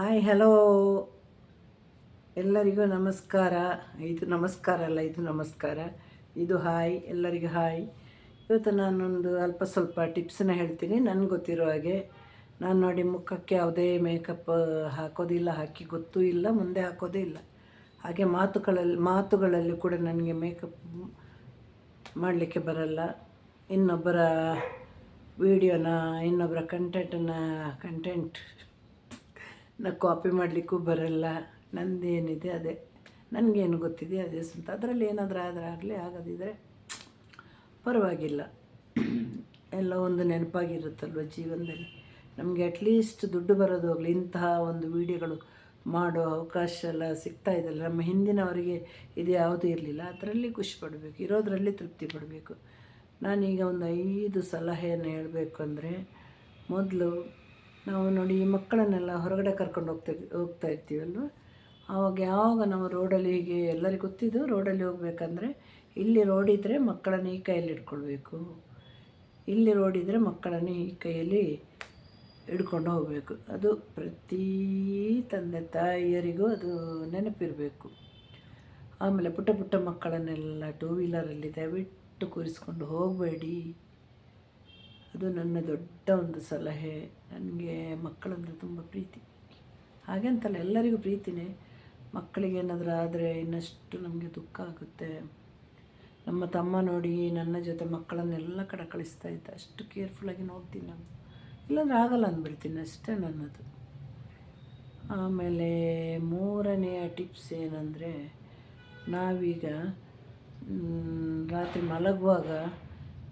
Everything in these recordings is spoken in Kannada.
ಹಾಯ್ ಹಲೋ ಎಲ್ಲರಿಗೂ ನಮಸ್ಕಾರ. ಇದು ನಮಸ್ಕಾರ ಅಲ್ಲ, ಇದು ನಮಸ್ಕಾರ. ಇದು ಹಾಯ್ ಎಲ್ಲರಿಗೂ ಹಾಯ್ ಇವತ್ತು ನಾನೊಂದು ಅಲ್ಪ ಸ್ವಲ್ಪ ಟಿಪ್ಸನ್ನ ಹೇಳ್ತೀನಿ. ನನಗೆ ಗೊತ್ತಿರೋ ಹಾಗೆ, ನಾನು ನೋಡಿ ಮುಖಕ್ಕೆ ಯಾವುದೇ ಮೇಕಪ್ ಹಾಕೋದಿಲ್ಲ, ಹಾಕಿ ಗೊತ್ತೂ ಇಲ್ಲ, ಮುಂದೆ ಹಾಕೋದೇ ಇಲ್ಲ. ಹಾಗೆ ಮಾತುಗಳಲ್ಲಿ ಮಾತುಗಳಲ್ಲಿ ಕೂಡ ನನಗೆ ಮೇಕಪ್ ಮಾಡಲಿಕ್ಕೆ ಬರಲ್ಲ. ಇನ್ನೊಬ್ಬರ ವಿಡಿಯೋನ ಇನ್ನೊಬ್ಬರ ಕಂಟೆಂಟನ್ನು ಕಂಟೆಂಟ್ ನಾ ಕಾಪಿ ಮಾಡಲಿಕ್ಕೂ ಬರಲ್ಲ. ನಂದೇನಿದೆ ಅದೇ. ನನಗೇನು ಗೊತ್ತಿದೆ ಅದೇ ಸ್ವಂತ. ಅದರಲ್ಲಿ ಏನಾದರೂ ಆದರೆ ಆಗಲಿ, ಆಗೋದಿದ್ರೆ ಪರವಾಗಿಲ್ಲ. ಎಲ್ಲ ಒಂದು ನೆನಪಾಗಿರುತ್ತಲ್ವ ಜೀವನದಲ್ಲಿ? ನಮಗೆ ಅಟ್ಲೀಸ್ಟ್ ದುಡ್ಡು ಬರೋದು ಹೋಗಲಿ. ಇಂತಹ ಒಂದು ವಿಡಿಯೋಗಳು ಮಾಡೋ ಅವಕಾಶ ಎಲ್ಲ ಸಿಗ್ತಾ ಇದೆಯಲ್ಲ ನಮ್ಮ ಹಿಂದಿನವರಿಗೆ ಇದು ಯಾವುದೂ ಇರಲಿಲ್ಲ. ಅದರಲ್ಲಿ ಖುಷಿ ಪಡಬೇಕು. ಇರೋದರಲ್ಲಿ ತೃಪ್ತಿ ಪಡಬೇಕು. ನಾನೀಗ ಒಂದು ಐದು ಸಲಹೆಯನ್ನು ಹೇಳಬೇಕು ಅಂದರೆ ಮೊದಲು ನಾವು ನೋಡಿ ಈ ಮಕ್ಕಳನ್ನೆಲ್ಲ ಹೊರಗಡೆ ಕರ್ಕೊಂಡು ಹೋಗ್ತಾ ಹೋಗ್ತಾ ಇರ್ತೀವಲ್ವ? ಆವಾಗ ಯಾವಾಗ ನಾವು ರೋಡಲ್ಲಿ ಹೀಗೆ ಎಲ್ಲರಿಗೂ ಗೊತ್ತಿದ್ದು ರೋಡಲ್ಲಿ ಹೋಗಬೇಕಂದ್ರೆ ಇಲ್ಲಿ ರೋಡ್ ಮಕ್ಕಳನ್ನ ಈ ಕೈಯಲ್ಲಿ ಇಟ್ಕೊಳ್ಬೇಕು ಇಲ್ಲಿ ರೋಡ್ ಇದ್ದರೆ ಮಕ್ಕಳನ್ನು ಈ ಕೈಯಲ್ಲಿ ಹಿಡ್ಕೊಂಡು ಹೋಗಬೇಕು. ಅದು ಪ್ರತಿ ತಂದೆ ತಾಯಿಯರಿಗೂ ಅದು ನೆನಪಿರಬೇಕು. ಆಮೇಲೆ ಪುಟ್ಟ ಪುಟ್ಟ ಮಕ್ಕಳನ್ನೆಲ್ಲ ಟೂ ವೀಲರಲ್ಲಿ ದಯವಿಟ್ಟು ಕೂರಿಸ್ಕೊಂಡು ಹೋಗಬೇಡಿ. ಅದು ನನ್ನ ದೊಡ್ಡ ಒಂದು ಸಲಹೆ. ನನಗೆ ಮಕ್ಕಳಂದರೆ ತುಂಬ ಪ್ರೀತಿ. ಹಾಗೆಂತಲ್ಲ ಎಲ್ಲರಿಗೂ ಪ್ರೀತಿನೇ. ಮಕ್ಕಳಿಗೆ ಏನಾದರೂ ಆದರೆ ಇನ್ನಷ್ಟು ನಮಗೆ ದುಃಖ ಆಗುತ್ತೆ. ನಮ್ಮ ತಮ್ಮ ನೋಡಿ ನನ್ನ ಜೊತೆ ಮಕ್ಕಳನ್ನೆಲ್ಲ ಕಡೆ ಕಳಿಸ್ತಾ ಇದ್ದ. ಅಷ್ಟು ಕೇರ್ಫುಲ್ಲಾಗಿ ನೋಡ್ತೀನಿ ನಾನು. ಇಲ್ಲಾಂದ್ರೆ ಆಗಲ್ಲ ಅಂದ್ಬಿಡ್ತೀನಿ ಅಷ್ಟೇ ನನ್ನದು. ಆಮೇಲೆ ಮೂರನೆಯ ಟಿಪ್ಸ್ ಏನಂದರೆ, ನಾವೀಗ ರಾತ್ರಿ ಮಲಗುವಾಗ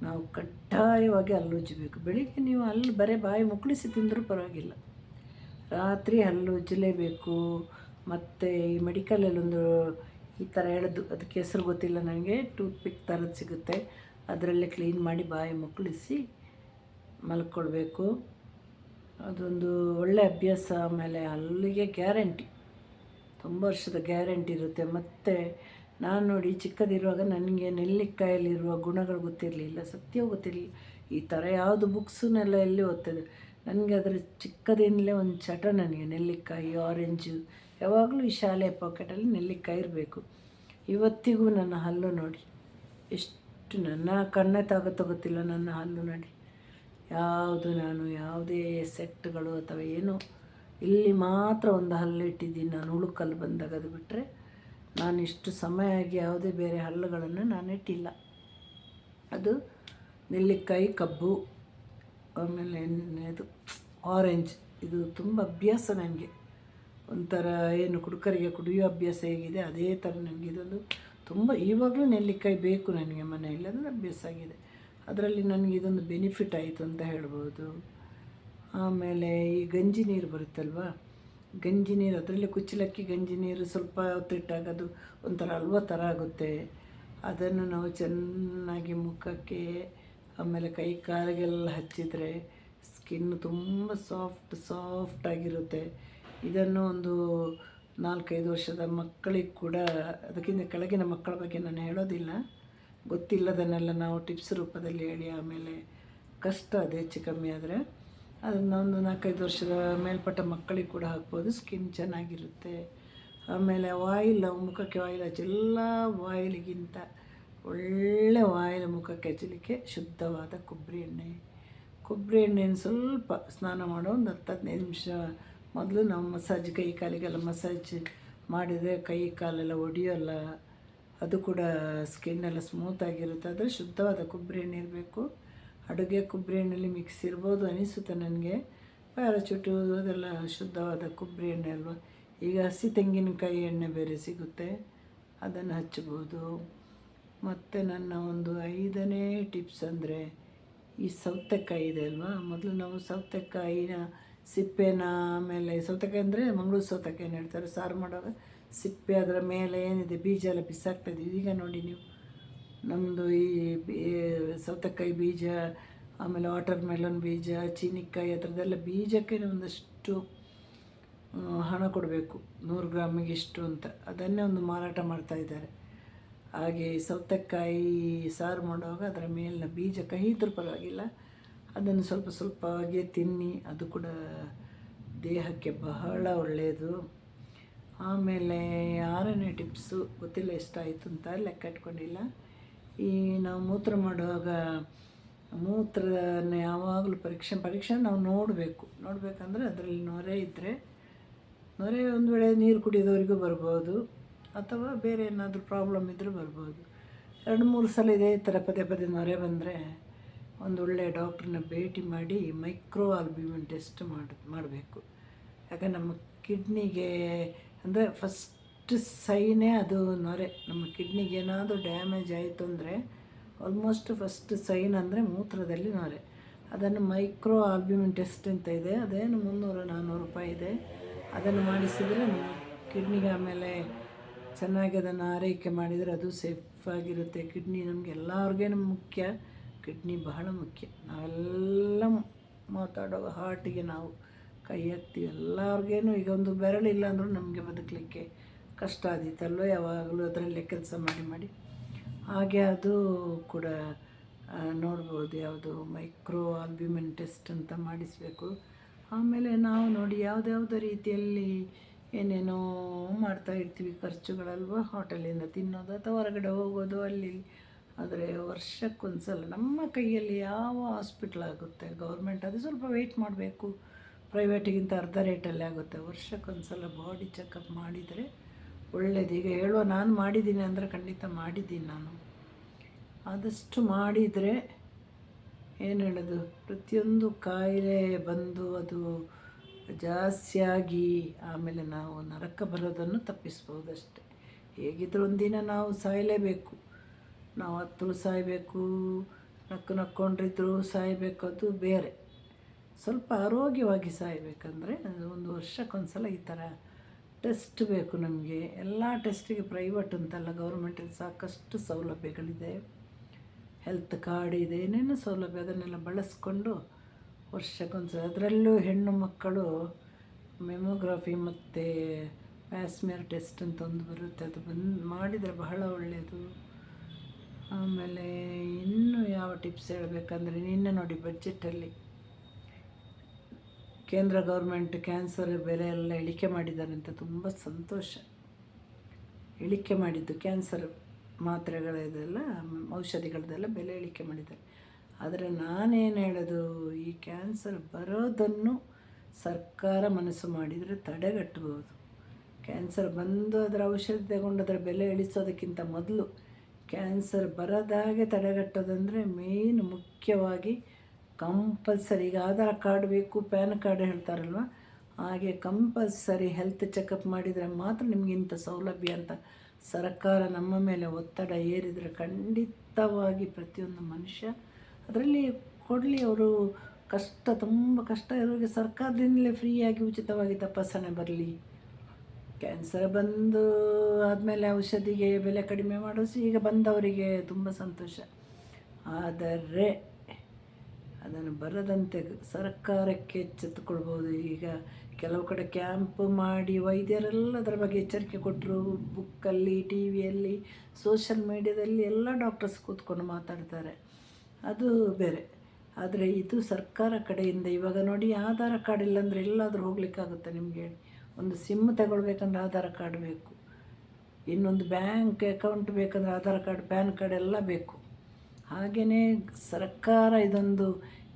ನಾವು ಕಡ್ಡಾಯವಾಗಿ ಹಲ್ಲುಜ್ಜಬೇಕು ಬೆಳಿಗ್ಗೆ ನೀವು ಅಲ್ಲಿ ಬರೀ ಬಾಯಿ ಮುಕ್ಕಳಿಸಿ ತಿಂದರೂ ಪರವಾಗಿಲ್ಲ. ರಾತ್ರಿ ಹಲ್ಲು ಉಜ್ಜಲೇಬೇಕು ಮತ್ತು ಈ ಮೆಡಿಕಲಲ್ಲೊಂದು ಈ ಥರ ಹೇಳೋದು ಅದಕ್ಕೆ ಹೆಸರು ಗೊತ್ತಿಲ್ಲ ನನಗೆ ಟೂತ್ ಪಿಕ್ ಥರದ್ದು ಸಿಗುತ್ತೆ. ಅದರಲ್ಲೇ ಕ್ಲೀನ್ ಮಾಡಿ ಬಾಯಿ ಮುಕ್ಕಳಿಸಿ ಮಲ್ಕೊಳ್ಬೇಕು. ಅದೊಂದು ಒಳ್ಳೆ ಅಭ್ಯಾಸ. ಆಮೇಲೆ ಅಲ್ಲಿಗೆ ಗ್ಯಾರಂಟಿ ತುಂಬ ವರ್ಷದ ಗ್ಯಾರಂಟಿ ಇರುತ್ತೆ. ಮತ್ತು ನಾನು ನೋಡಿ ಚಿಕ್ಕದಿರುವಾಗ ನನಗೆ ನೆಲ್ಲಿಕಾಯಲ್ಲಿರುವ ಗುಣಗಳು ಗೊತ್ತಿರಲಿಲ್ಲ, ಸತ್ಯ ಗೊತ್ತಿರಲಿಲ್ಲ. ಈ ಥರ ಯಾವುದು ಬುಕ್ಸನ್ನೆಲ್ಲ ಎಲ್ಲಿ ಓದ್ತದೆ? ನನಗೆ ಅದರ ಚಿಕ್ಕದಿಂದಲೇ ಒಂದು ಚಟ ನನಗೆ, ನೆಲ್ಲಿಕಾಯಿ ಆರೆಂಜು ಯಾವಾಗಲೂ ಈ ಶಾಲೆಯ ಪಾಕೆಟಲ್ಲಿ ನೆಲ್ಲಿಕಾಯಿ ಇರಬೇಕು. ಇವತ್ತಿಗೂ ನನ್ನ ಹಲ್ಲು ನೋಡಿ. ಎಷ್ಟು ನನ್ನ ಕಣ್ಣೆ ತಾಗತ್ತೋ ಗೊತ್ತಿಲ್ಲ ನನ್ನ ಹಲ್ಲು ನೋಡಿ. ಯಾವುದು ನಾನು ಯಾವುದೇ ಸೆಟ್ಗಳು ಅಥವಾ ಏನು, ಇಲ್ಲಿ ಮಾತ್ರ ಒಂದು ಹಲ್ಲು ಇಟ್ಟಿದ್ದೀನಿ. ನಾನು ಉಳುಕಲ್ಲಿ ಬಂದಾಗ ಅದು ಬಿಟ್ಟರೆ ನಾನು ಇಷ್ಟು ಸಮಯ ಆಗಿ ಯಾವುದೇ ಬೇರೆ ಹಲ್ಲುಗಳನ್ನು ನಾನು ಇಟ್ಟಿಲ್ಲ. ಅದು ನೆಲ್ಲಿಕಾಯಿ, ಕಬ್ಬು, ಆಮೇಲೆ ಇದು ಆರೆಂಜ್ ಇದು ತುಂಬ ಅಭ್ಯಾಸ ನನಗೆ. ಒಂಥರ ಏನು ಕುಡುಕರಿಗೆ ಕುಡಿಯೋ ಅಭ್ಯಾಸ ಹೇಗಿದೆ, ಅದೇ ಥರ ನನಗೆ ಇದೊಂದು ತುಂಬ, ಇವಾಗಲೂ ನೆಲ್ಲಿಕಾಯಿ ಬೇಕು ನನಗೆ ಮನೆಯಲ್ಲಿ ಅದನ್ನು ಅಭ್ಯಾಸ ಆಗಿದೆ. ಅದರಲ್ಲಿ ನನಗೆ ಇದೊಂದು ಬೆನಿಫಿಟ್ ಆಯಿತು ಅಂತ ಹೇಳ್ಬೋದು. ಆಮೇಲೆ ಈ ಗಂಜಿ ನೀರು ಬರುತ್ತಲ್ವ? ಗಂಜಿ ನೀರು, ಅದರಲ್ಲಿ ಕುಚ್ಚಲಕ್ಕಿ ಗಂಜಿ ನೀರು ಸ್ವಲ್ಪ ಹೊತ್ತಿಟ್ಟಾಗ ಅದು ಒಂಥರ ಹಲ್ವ ಥರ ಆಗುತ್ತೆ. ಅದನ್ನು ನಾವು ಚೆನ್ನಾಗಿ ಮುಖಕ್ಕೆ, ಆಮೇಲೆ ಕೈ ಕಾಲಿಗೆಲ್ಲ ಹಚ್ಚಿದರೆ ಸ್ಕಿನ್ ತುಂಬ ಸಾಫ್ಟ್ ಸಾಫ್ಟ್ ಆಗಿರುತ್ತೆ. ಇದನ್ನು ಒಂದು ನಾಲ್ಕೈದು ವರ್ಷದ ಮಕ್ಕಳಿಗೆ ಕೂಡ, ಅದಕ್ಕಿಂತ ಕೆಳಗಿನ ಮಕ್ಕಳ ಬಗ್ಗೆ ನಾನು ಹೇಳೋದಿಲ್ಲ. ಗೊತ್ತಿಲ್ಲದನ್ನೆಲ್ಲ ನಾವು ಟಿಪ್ಸ್ ರೂಪದಲ್ಲಿ ಹೇಳಿ ಆಮೇಲೆ ಕಷ್ಟ ಅದು ಹೆಚ್ಚು ಕಮ್ಮಿ ಆದರೆ. ಅದನ್ನು ಒಂದು ನಾಲ್ಕೈದು ವರ್ಷದ ಮೇಲ್ಪಟ್ಟ ಮಕ್ಕಳಿಗೆ ಕೂಡ ಹಾಕ್ಬೋದು. ಸ್ಕಿನ್ ಚೆನ್ನಾಗಿರುತ್ತೆ. ಆಮೇಲೆ ಆಯಿಲ್ ಮುಖಕ್ಕೆ ಆಯಿಲ್ ಹಚ್ಚಿ ಎಲ್ಲ ಆಯಿಲಿಗಿಂತ ಒಳ್ಳೆ ಆಯಿಲ್ ಮುಖಕ್ಕೆ ಹಚ್ಚಲಿಕ್ಕೆ ಶುದ್ಧವಾದ ಕೊಬ್ಬರಿ ಎಣ್ಣೆ. ಕೊಬ್ಬರಿ ಎಣ್ಣೆನ ಸ್ವಲ್ಪ ಸ್ನಾನ ಮಾಡೋ ಒಂದು ಹತ್ತು ಹದಿನೈದು ನಿಮಿಷ ಮೊದಲು ನಾವು ಮಸಾಜ್ ಕೈ ಕಾಲಿಗೆಲ್ಲ ಮಸಾಜ್ ಮಾಡಿದರೆ ಕೈ ಕಾಲೆಲ್ಲ ಒಡೆಯೋಲ್ಲ, ಅದು ಕೂಡ ಸ್ಕಿನ್ನೆಲ್ಲ ಸ್ಮೂತಾಗಿರುತ್ತೆ ಆದರೆ ಶುದ್ಧವಾದ ಕೊಬ್ಬರಿ ಎಣ್ಣೆ ಇರಬೇಕು. ಅಡುಗೆ ಕೊಬ್ಬರಿ ಎಣ್ಣೆಲಿ ಮಿಕ್ಸ್ ಇರ್ಬೋದು ಅನಿಸುತ್ತೆ ನನಗೆ. ಪ್ಯಾರಾಚೂಟು ಅದೆಲ್ಲ ಶುದ್ಧವಾದ ಕೊಬ್ಬರಿ ಎಣ್ಣೆ ಅಲ್ವಾ? ಈಗ ಹಸಿ ತೆಂಗಿನಕಾಯಿ ಎಣ್ಣೆ ಬೇರೆ ಸಿಗುತ್ತೆ. ಅದನ್ನು ಹಚ್ಬೋದು. ಮತ್ತು ನನ್ನ ಒಂದು ಐದನೇ ಟಿಪ್ಸ್ ಅಂದರೆ ಈ ಸೌತೆಕಾಯಿ ಇದೆ ಅಲ್ವಾ? ಮೊದಲು ನಾವು ಸೌತೆಕಾಯಿನ ಸಿಪ್ಪೆನ ಆಮೇಲೆ ಸೌತೆಕಾಯಿ ಅಂದರೆ ಮಂಗಳೂರು ಸೌತೆಕಾಯಿನ ಹೇಳ್ತಾರೆ. ಸಾರು ಮಾಡುವಾಗ ಸಿಪ್ಪೆ ಅದರ ಮೇಲೆ ಏನಿದೆ, ಬೀಜ ಎಲ್ಲ ಬಿಸಾಕ್ತಾ ಇದ್ದೀವಿ ಈಗ ನೋಡಿ ನೀವು. ನಮ್ಮದು ಈ ಸೌತೆಕಾಯಿ ಬೀಜ, ಆಮೇಲೆ ವಾಟರ್ ಮೆಲನ್ ಬೀಜ, ಚೀನಿಕಾಯಿ ಅದರದ್ದೆಲ್ಲ ಬೀಜಕ್ಕೆ ಒಂದಷ್ಟು ಹಣ ಕೊಡಬೇಕು. ನೂರು ಗ್ರಾಮಿಗೆ ಇಷ್ಟು ಅಂತ. ಅದನ್ನೇ ಒಂದು ಮಾರಾಟ ಮಾಡ್ತಾ ಇದ್ದಾರೆ. ಹಾಗೆ ಸೌತೆಕಾಯಿ ಸಾರು ಮಾಡುವಾಗ ಅದರ ಮೇಲಿನ ಬೀಜ ಕಹಿ ಪರವಾಗಿಲ್ಲ. ಅದನ್ನು ಸ್ವಲ್ಪ ಸ್ವಲ್ಪವಾಗಿ ತಿನ್ನಿ. ಅದು ಕೂಡ ದೇಹಕ್ಕೆ ಬಹಳ ಒಳ್ಳೆಯದು. ಆಮೇಲೆ ಆರನೇ ಟಿಪ್ಸು, ಗೊತ್ತಿಲ್ಲ ಎಷ್ಟಾಯಿತು ಅಂತ ಲೆಕ್ಕ ಇಟ್ಕೊಂಡಿಲ್ಲ. ಈ ನಾವು ಮೂತ್ರ ಮಾಡುವಾಗ ಮೂತ್ರನ ಯಾವಾಗಲೂ ಪರೀಕ್ಷೆ ಪರೀಕ್ಷೆ ನಾವು ನೋಡಬೇಕು. ನೋಡಬೇಕಂದ್ರೆ ಅದರಲ್ಲಿ ನೊರೆ ಇದ್ದರೆ ನೊರೆ ಒಂದು ವೇಳೆ ನೀರು ಕುಡಿಯೋದವರಿಗೂ ಬರ್ಬೋದು, ಅಥವಾ ಬೇರೆ ಏನಾದರೂ ಪ್ರಾಬ್ಲಮ್ ಇದ್ದರೂ ಬರ್ಬೋದು. ಎರಡು, ಮೂರು ಸಲ ಇದೇ ಥರ ಪದೇ ಪದೇ ನೊರೆ ಬಂದರೆ ಒಂದು ಒಳ್ಳೆಯ ಡಾಕ್ಟ್ರನ್ನ ಭೇಟಿ ಮಾಡಿ ಮೈಕ್ರೋ ಆಲ್ಬ್ಯೂಮಿನ್ ಟೆಸ್ಟ್ ಮಾಡಿ, ಮಾಡಬೇಕು. ಯಾಕಂದ್ರೆ ನಮ್ಮ ಕಿಡ್ನಿಗೆ, ಅಂದರೆ ಫಸ್ಟ್ ಸೈನೇ ಅದು ನೊರೆ. ನಮ್ಮ ಕಿಡ್ನಿಗೆ ಏನಾದರೂ ಡ್ಯಾಮೇಜ್ ಆಯಿತು ಅಂದರೆ ಆಲ್ಮೋಸ್ಟ್ ಫಸ್ಟ್ ಸೈನ್ ಅಂದರೆ ಮೂತ್ರದಲ್ಲಿ ನೊರೆ. ಅದನ್ನು ಮೈಕ್ರೋ ಆಲ್ಬ್ಯೂಮಿನ್ ಟೆಸ್ಟ್ ಅಂತ ಇದೆ. ಅದೇನು ಮುನ್ನೂರು ನಾನ್ನೂರು ರೂಪಾಯಿ ಇದೆ. ಅದನ್ನು ಮಾಡಿಸಿದರೆ ನಮ್ಮ ಕಿಡ್ನಿಗೆ ಆಮೇಲೆ ಚೆನ್ನಾಗಿ ಅದನ್ನು ಆರೈಕೆ ಮಾಡಿದರೆ ಅದು ಸೇಫ್ ಆಗಿರುತ್ತೆ. ಕಿಡ್ನಿ ನಮಗೆ ಎಲ್ಲರಿಗೇನು ಮುಖ್ಯ. ಕಿಡ್ನಿ ಬಹಳ ಮುಖ್ಯ. ನಾವೆಲ್ಲ ಮಾತಾಡೋ ಹಾರ್ಟಿಗೆ ನಾವು ಕೈ ಹಾಕ್ತೀವಿ. ಎಲ್ಲರಿಗೇನು ಈಗ ಒಂದು ಬೆರಳಿಲ್ಲ ಅಂದರೂ ನಮಗೆ ಬದುಕಲಿಕ್ಕೆ ಕಷ್ಟ ಆದೀತಲ್ವ ಯಾವಾಗಲೂ ಅದರಲ್ಲೇ ಕೆಲಸ ಮಾಡಿ ಮಾಡಿ. ಹಾಗೆ ಅದು ಕೂಡ ನೋಡ್ಬೋದು ಯಾವುದು ಮೈಕ್ರೋ ಆಲ್ಬ್ಯೂಮಿನ್ ಟೆಸ್ಟ್ ಅಂತ ಮಾಡಿಸಬೇಕು. ಆಮೇಲೆ ನಾವು ನೋಡಿ ಯಾವುದ್ಯಾವುದೋ ರೀತಿಯಲ್ಲಿ ಏನೇನೋ ಮಾಡ್ತಾ ಇರ್ತೀವಿ, ಖರ್ಚುಗಳಲ್ವ? ಹೋಟೆಲಿಂದ ತಿನ್ನೋದು ಅಥವಾ ಹೊರಗಡೆ ಹೋಗೋದು, ಅಲ್ಲಿ, ಆದರೆ ವರ್ಷಕ್ಕೊಂದು ಸಲ ನಮ್ಮ ಕೈಯಲ್ಲಿ ಯಾವ ಹಾಸ್ಪಿಟ್ಲ್ ಆಗುತ್ತೆ? ಗೌರ್ಮೆಂಟ್ ಅದು ಸ್ವಲ್ಪ ವೆಯ್ಟ್ ಮಾಡಬೇಕು. ಪ್ರೈವೇಟಿಗಿಂತ ಅರ್ಧ ರೇಟಲ್ಲಿ ಆಗುತ್ತೆ. ವರ್ಷಕ್ಕೊಂದು ಸಲ ಬಾಡಿ ಚೆಕಪ್ ಮಾಡಿದರೆ ಒಳ್ಳೆಯದು ಈಗ ಹೇಳುವ ನಾನು ಮಾಡಿದ್ದೀನಿ ಅಂದರೆ ಖಂಡಿತ ಮಾಡಿದ್ದೀನಿ ನಾನು. ಆದಷ್ಟು ಮಾಡಿದರೆ ಏನು ಹೇಳೋದು? ಪ್ರತಿಯೊಂದು ಕಾಯಿಲೆ ಬಂದು ಅದು ಜಾಸ್ತಿಯಾಗಿ ಆಮೇಲೆ ನಾವು ನರಕ ಬರೋದನ್ನು ತಪ್ಪಿಸ್ಬೋದು ಅಷ್ಟೆ ಹೇಗಿದ್ರೂ ಒಂದಿನ ನಾವು ಸಾಯಲೇಬೇಕು. ನಾವು ಹತ್ತಲು ಸಾಯಬೇಕು, ನಕ್ಕು ನಕ್ಕೊಂಡಿದ್ರು ಸಾಯಬೇಕು, ಅದು ಬೇರೆ. ಸ್ವಲ್ಪ ಆರೋಗ್ಯವಾಗಿ ಸಾಯಬೇಕಂದ್ರೆ ಒಂದು ವರ್ಷಕ್ಕೊಂದ್ಸಲ ಈ ಥರ ಟೆಸ್ಟ್ ಬೇಕು ನಮಗೆ. ಎಲ್ಲ ಟೆಸ್ಟಿಗೆ ಪ್ರೈವೇಟ್ ಅಂತಲ್ಲ ಗೌರ್ಮೆಂಟಲ್ಲಿ ಸಾಕಷ್ಟು ಸೌಲಭ್ಯಗಳಿದೆ. ಹೆಲ್ತ್ ಕಾರ್ಡ್ ಇದೆ, ಏನೇನು ಸೌಲಭ್ಯ ಅದನ್ನೆಲ್ಲ ಬಳಸ್ಕೊಂಡು ವರ್ಷಕ್ಕೊಂದು ಸಲ ಅದರಲ್ಲೂ ಹೆಣ್ಣು ಮಕ್ಕಳು ಮೆಮೊಗ್ರಫಿ ಮತ್ತು ಪ್ಯಾಸ್ಮಿಯರ್ ಟೆಸ್ಟ್ ಅಂತ ಒಂದು ಬರುತ್ತೆ. ಅದು ಬಂದು ಮಾಡಿದರೆ ಬಹಳ ಒಳ್ಳೆಯದು ಆಮೇಲೆ ಇನ್ನು ಯಾವ ಟಿಪ್ಸ್ ಹೇಳಬೇಕಂದ್ರೆ, ನಿನ್ನೆ ನೋಡಿ ಬಡ್ಜೆಟಲ್ಲಿ ಕೇಂದ್ರ ಗೌರ್ಮೆಂಟ್ ಕ್ಯಾನ್ಸರ್ ಬೆಲೆ ಎಲ್ಲ ಇಳಿಕೆ ಮಾಡಿದ್ದಾರೆ ಅಂತ ತುಂಬ ಸಂತೋಷ. ಇಳಿಕೆ ಮಾಡಿದ್ದು ಕ್ಯಾನ್ಸರ್ ಮಾತ್ರೆಗಳದೆಲ್ಲ, ಔಷಧಿಗಳದೆಲ್ಲ ಬೆಲೆ ಇಳಿಕೆ ಮಾಡಿದ್ದಾರೆ. ಆದರೆ ನಾನೇನು ಹೇಳೋದು, ಈ ಕ್ಯಾನ್ಸರ್ ಬರೋದನ್ನು ಸರ್ಕಾರ ಮನಸ್ಸು ಮಾಡಿದರೆ ತಡೆಗಟ್ಟಬಹುದು. ಕ್ಯಾನ್ಸರ್ ಬಂದು ಅದರ ಔಷಧಿ ತಗೊಂಡು ಅದರ ಬೆಲೆ ಇಳಿಸೋದಕ್ಕಿಂತ ಮೊದಲು ಕ್ಯಾನ್ಸರ್ ಬರದಾಗೆ ತಡೆಗಟ್ಟೋದಂದರೆ ಮೇನ್ ಮುಖ್ಯವಾಗಿ ಕಂಪಲ್ಸರಿ ಈಗ ಆಧಾರ್ ಕಾರ್ಡ್ ಬೇಕು ಪ್ಯಾನ್ ಕಾರ್ಡ್ ಹೇಳ್ತಾರಲ್ವ? ಹಾಗೆ ಕಂಪಲ್ಸರಿ ಹೆಲ್ತ್ ಚೆಕಪ್ ಮಾಡಿದರೆ ಮಾತ್ರ ನಿಮ್ಗೆ ಇಂಥ ಸೌಲಭ್ಯ ಅಂತ ಸರ್ಕಾರ ನಮ್ಮ ಮೇಲೆ ಒತ್ತಡ ಏರಿದರೆ ಖಂಡಿತವಾಗಿ ಪ್ರತಿಯೊಂದು ಮನುಷ್ಯ ಅದರಲ್ಲಿ ಕೊಡಲಿ ಅವರು ಕಷ್ಟ, ತುಂಬ ಕಷ್ಟ ಇರೋರಿಗೆ ಸರ್ಕಾರದಿಂದಲೇ ಫ್ರೀಯಾಗಿ ಉಚಿತವಾಗಿ ತಪಾಸಣೆ ಬರಲಿ. ಕ್ಯಾನ್ಸರ್ ಬಂದು ಆದಮೇಲೆ ಔಷಧಿಗೆ ಬೆಲೆ ಕಡಿಮೆ ಮಾಡಿಸಿ ಈಗ ಬಂದವರಿಗೆ ತುಂಬ ಸಂತೋಷ. ಆದರೆ ಅದನ್ನು ಬರದಂತೆ ಸರ್ಕಾರಕ್ಕೆ ಎಚ್ಚೆತ್ತುಕೊಳ್ಬೋದು. ಈಗ ಕೆಲವು ಕಡೆ ಕ್ಯಾಂಪ್ ಮಾಡಿ ವೈದ್ಯರೆಲ್ಲ ಅದರ ಬಗ್ಗೆ ಎಚ್ಚರಿಕೆ ಕೊಟ್ಟರು. ಬುಕ್ಕಲ್ಲಿ, ಟಿ ವಿಯಲ್ಲಿ, ಸೋಷಲ್ ಮೀಡ್ಯಾದಲ್ಲಿ ಎಲ್ಲ ಡಾಕ್ಟರ್ಸ್ ಕೂತ್ಕೊಂಡು ಮಾತಾಡ್ತಾರೆ. ಅದು ಬೇರೆ. ಆದರೆ ಇದು ಸರ್ಕಾರ ಕಡೆಯಿಂದ ಇವಾಗ ನೋಡಿ ಆಧಾರ ಕಾರ್ಡ್ ಇಲ್ಲಾಂದರೆ ಎಲ್ಲಾದರೂ ಹೋಗ್ಲಿಕ್ಕಾಗುತ್ತೆ ನಿಮಗೆ ಒಂದು ಸಿಮ್ ತಗೊಳ್ಬೇಕಂದ್ರೆ ಆಧಾರ್ ಕಾರ್ಡ್ ಬೇಕು. ಇನ್ನೊಂದು ಬ್ಯಾಂಕ್ ಅಕೌಂಟ್ ಬೇಕಂದ್ರೆ ಆಧಾರ್ ಕಾರ್ಡ್, ಪ್ಯಾನ್ ಕಾರ್ಡ್ ಎಲ್ಲ ಬೇಕು. ಹಾಗೆಯೇ ಸರ್ಕಾರ ಇದೊಂದು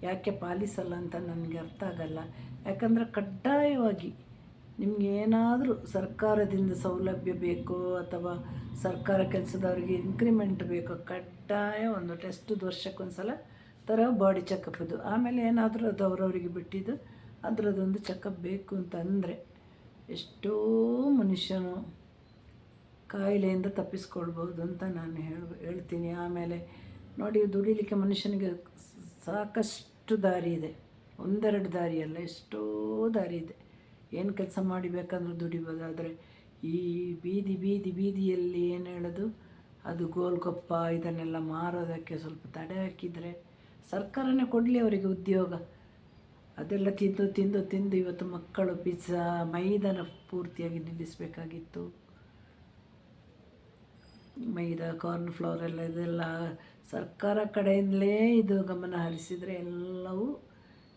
ಯಾಕೆ ಪಾಲಿಸಲ್ಲ ಅಂತ ನನಗೆ ಅರ್ಥ ಆಗಲ್ಲ. ಯಾಕಂದರೆ ಕಡ್ಡಾಯವಾಗಿ ನಿಮಗೆ ಏನಾದರೂ ಸರ್ಕಾರದಿಂದ ಸೌಲಭ್ಯ ಬೇಕೋ ಅಥವಾ ಸರ್ಕಾರ ಕೆಲಸದವ್ರಿಗೆ ಇನ್ಕ್ರಿಮೆಂಟ್ ಬೇಕೋ ಕಡ್ಡಾಯ ಒಂದು ಟೆಸ್ಟ್ ವರ್ಷಕ್ಕೊಂದು ಸಲ ಥರ ಬಾಡಿ ಚೆಕಪ್ ಇದು. ಆಮೇಲೆ ಏನಾದರೂ ಅದು ಅವರವರಿಗೆ ಬಿಟ್ಟಿದ್ದು ಅದರದ್ದೊಂದು ಚೆಕಪ್ ಬೇಕು ಅಂತ ಅಂದರೆ ಎಷ್ಟೋ ಮನುಷ್ಯನು ಕಾಯಿಲೆಯಿಂದ ತಪ್ಪಿಸ್ಕೊಳ್ಬೋದು ಅಂತ ನಾನು ಹೇಳ ಹೇಳ್ತೀನಿ. ಆಮೇಲೆ ನೋಡಿ, ದುಡಿಲಿಕ್ಕೆ ಮನುಷ್ಯನಿಗೆ ಸಾಕಷ್ಟು ದಾರಿ ಇದೆ. ಒಂದೆರಡು ದಾರಿ ಅಲ್ಲ ಎಷ್ಟೋ ದಾರಿ ಇದೆ. ಏನು ಕೆಲಸ ಮಾಡಿಬೇಕಂದ್ರೆ ದುಡಿಬೋದಾದರೆ ಈ ಬೀದಿ ಬೀದಿ, ಬೀದಿಯಲ್ಲಿ ಏನು ಹೇಳೋದು? ಅದು ಗೋಲ್ಗೊಪ್ಪ ಇದನ್ನೆಲ್ಲ ಮಾರೋದಕ್ಕೆ ಸ್ವಲ್ಪ ತಡೆ ಹಾಕಿದರೆ ಸರ್ಕಾರನೇ ಕೊಡಲಿ ಅವರಿಗೆ ಉದ್ಯೋಗ. ಅದೆಲ್ಲ ತಿಂದು ತಿಂದು ತಿಂದು ಇವತ್ತು ಮಕ್ಕಳು ಪಿಜ್ಜಾ ಮೈದಾನ ಪೂರ್ತಿಯಾಗಿ ನಿಲ್ಲಿಸಬೇಕಾಗಿತ್ತು. ಮೈದಾ ಕಾರ್ನ್ ಫ್ಲವರ್ ಎಲ್ಲ ಇದೆಲ್ಲ ಸರ್ಕಾರ ಕಡೆಯಿಂದಲೇ ಇದು ಗಮನ ಹರಿಸಿದರೆ ಎಲ್ಲವೂ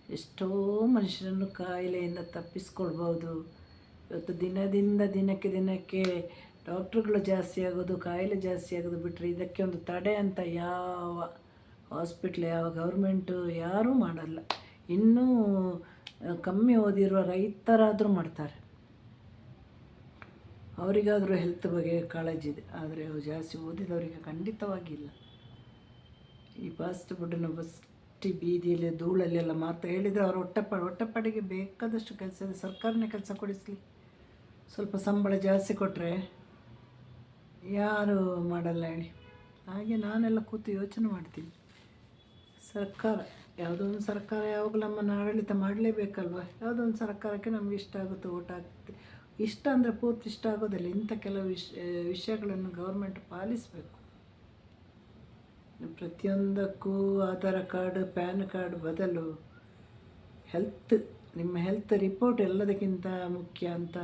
ಎಷ್ಟೋ ಮನುಷ್ಯರನ್ನು ಕಾಯಿಲೆಯಿಂದ ತಪ್ಪಿಸ್ಕೊಳ್ಬೋದು ಇವತ್ತು ದಿನದಿಂದ ದಿನಕ್ಕೆ ದಿನಕ್ಕೆ ಡಾಕ್ಟ್ರುಗಳು ಜಾಸ್ತಿ ಆಗೋದು, ಕಾಯಿಲೆ ಜಾಸ್ತಿ ಆಗೋದು ಬಿಟ್ಟರೆ ಇದಕ್ಕೆ ಒಂದು ತಡೆ ಅಂತ ಯಾವ ಹಾಸ್ಪಿಟ್ಲ್ ಯಾವ ಗೌರ್ಮೆಂಟು ಯಾರೂ ಮಾಡಲ್ಲ. ಇನ್ನೂ ಕಮ್ಮಿ ಓದಿರುವ ರೈತರಾದರೂ ಮಾಡ್ತಾರೆ. ಅವರಿಗಾದರೂ ಹೆಲ್ತ್ ಬಗ್ಗೆ ಕಾಳಜಿ ಇದೆ. ಆದರೆ ಅವು ಜಾಸ್ತಿ ಓದಿದವರಿಗೆ ಖಂಡಿತವಾಗಿಲ್ಲ. ಈ ಫಾಸ್ಟ್ ಫುಡ್ಡನ್ನು ಬಸ್ಟಿ ಬೀದಿಯಲ್ಲಿ ಧೂಳಲ್ಲೆಲ್ಲ ಮಾತು ಹೇಳಿದರೆ ಅವರು ಹೊಟ್ಟೆಪಾಡು, ಹೊಟ್ಟೆಪಾಡಿಗೆ ಬೇಕಾದಷ್ಟು ಕೆಲಸ ಇದೆ. ಸರ್ಕಾರನೇ ಕೆಲಸ ಕೊಡಿಸಲಿ. ಸ್ವಲ್ಪ ಸಂಬಳ ಜಾಸ್ತಿ ಕೊಟ್ಟರೆ ಯಾರು ಮಾಡಲ್ಲ ಹೇಳಿ. ಹಾಗೆ ನಾನೆಲ್ಲ ಕೂತು ಯೋಚನೆ ಮಾಡ್ತೀನಿ. ಸರ್ಕಾರ, ಯಾವುದೋ ಒಂದು ಸರ್ಕಾರ ಯಾವಾಗಲೂ ನಮ್ಮನ್ನು ಆಡಳಿತ ಮಾಡಲೇಬೇಕಲ್ವ? ಯಾವುದೋ ಒಂದು ಸರ್ಕಾರಕ್ಕೆ ನಮಗೆ ಇಷ್ಟ ಆಗುತ್ತೆ ಓಟ್ ಹಾಕ್ತೆ ಇಷ್ಟ ಅಂದರೆ ಪೂರ್ತಿ ಇಷ್ಟ ಆಗೋದಿಲ್ಲ ಇಂಥ ಕೆಲವು ವಿಷ ವಿಷಯಗಳನ್ನು ಗೌರ್ಮೆಂಟ್ ಪಾಲಿಸಬೇಕು. ಪ್ರತಿಯೊಂದಕ್ಕೂ ಆಧಾರ್ ಕಾರ್ಡ್, ಪ್ಯಾನ್ ಕಾರ್ಡ್ ಬದಲು ಹೆಲ್ತ್, ನಿಮ್ಮ ಹೆಲ್ತ್ ರಿಪೋರ್ಟ್ ಎಲ್ಲದಕ್ಕಿಂತ ಮುಖ್ಯ ಅಂತ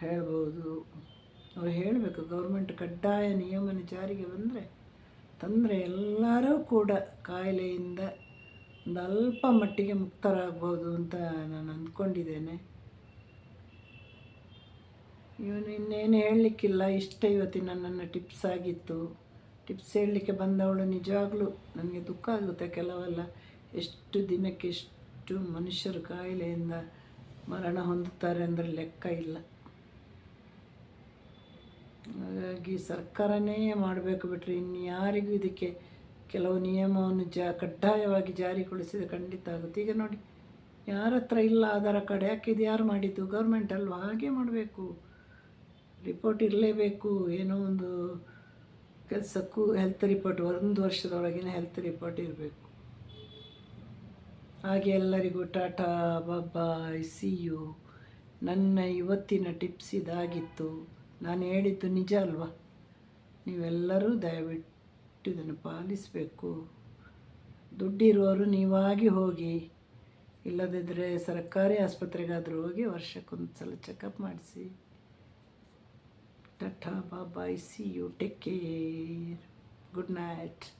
ಹೇಳ್ಬೋದು. ಅವ್ರು ಹೇಳಬೇಕು, ಗೌರ್ಮೆಂಟ್ ಕಡ್ಡಾಯ ನಿಯಮನ ಜಾರಿಗೆ ಬಂದರೆ ತಂದರೆ ಎಲ್ಲರೂ ಕೂಡ ಕಾಯಿಲೆಯಿಂದ ಒಂದು ಅಲ್ಪ ಮಟ್ಟಿಗೆ ಮುಕ್ತರಾಗ್ಬೋದು ಅಂತ ನಾನು ಅಂದ್ಕೊಂಡಿದ್ದೇನೆ. ಇವನು ಇನ್ನೇನು ಹೇಳಲಿಕ್ಕಿಲ್ಲ. ಇಷ್ಟ ಇವತ್ತಿನ ನನ್ನ ಟಿಪ್ಸ್ ಆಗಿತ್ತು. ಟಿಪ್ಸ್ ಹೇಳಲಿಕ್ಕೆ ಬಂದವಳು ನಿಜವಾಗ್ಲೂ ನನಗೆ ದುಃಖ ಆಗುತ್ತೆ ಕೆಲವೆಲ್ಲ. ಎಷ್ಟು ದಿನಕ್ಕೆ ಎಷ್ಟು ಮನುಷ್ಯರು ಕಾಯಿಲೆಯಿಂದ ಮರಣ ಹೊಂದುತ್ತಾರೆ ಅಂದರೆ ಲೆಕ್ಕ ಇಲ್ಲ. ಹಾಗಾಗಿ ಸರ್ಕಾರನೇ ಮಾಡಬೇಕು ಬಿಟ್ಟರೆ ಇನ್ಯಾರಿಗೂ ಇದಕ್ಕೆ ಕೆಲವು ನಿಯಮವನ್ನು ಜಾ, ಕಡ್ಡಾಯವಾಗಿ ಜಾರಿಗೊಳಿಸಿದರೆ ಖಂಡಿತ ಆಗುತ್ತೆ. ಈಗ ನೋಡಿ ಯಾರ ಹತ್ರ ಇಲ್ಲ ಆಧಾರ ಕಾರ್ಡ್, ಯಾಕೆ ಇದು ಯಾರು ಮಾಡಿದ್ದು? ಗೌರ್ಮೆಂಟ್ ಅಲ್ವಾ? ಹಾಗೆ ಮಾಡಬೇಕು. ರಿಪೋರ್ಟ್ ಇರಲೇಬೇಕು, ಏನೋ ಒಂದು ಕೆಲಸಕ್ಕೂ ಹೆಲ್ತ್ ರಿಪೋರ್ಟ್ ಒಂದು ವರ್ಷದೊಳಗಿನ ಹೆಲ್ತ್ ರಿಪೋರ್ಟ್ ಇರಬೇಕು. ಹಾಗೆ ಎಲ್ಲರಿಗೂ ಟಾಟಾ, ಬಾಬಾ ಸಿ ಯು ನನ್ನ ಇವತ್ತಿನ ಟಿಪ್ಸ್ ಇದಾಗಿತ್ತು. ನಾನು ಹೇಳಿದ್ದು ನಿಜ ಅಲ್ವಾ? ನೀವೆಲ್ಲರೂ ದಯವಿಟ್ಟು ಇದನ್ನು ಪಾಲಿಸಬೇಕು. ದುಡ್ಡಿರುವವರು ನೀವಾಗಿ ಹೋಗಿ ಇಲ್ಲದಿದ್ದರೆ ಸರ್ಕಾರಿ ಆಸ್ಪತ್ರೆಗಾದರೂ ಹೋಗಿ ವರ್ಷಕ್ಕೊಂದು ಸಲ ಚೆಕಪ್ ಮಾಡಿಸಿ. Tata, bye bye. See you. Take care. Good night.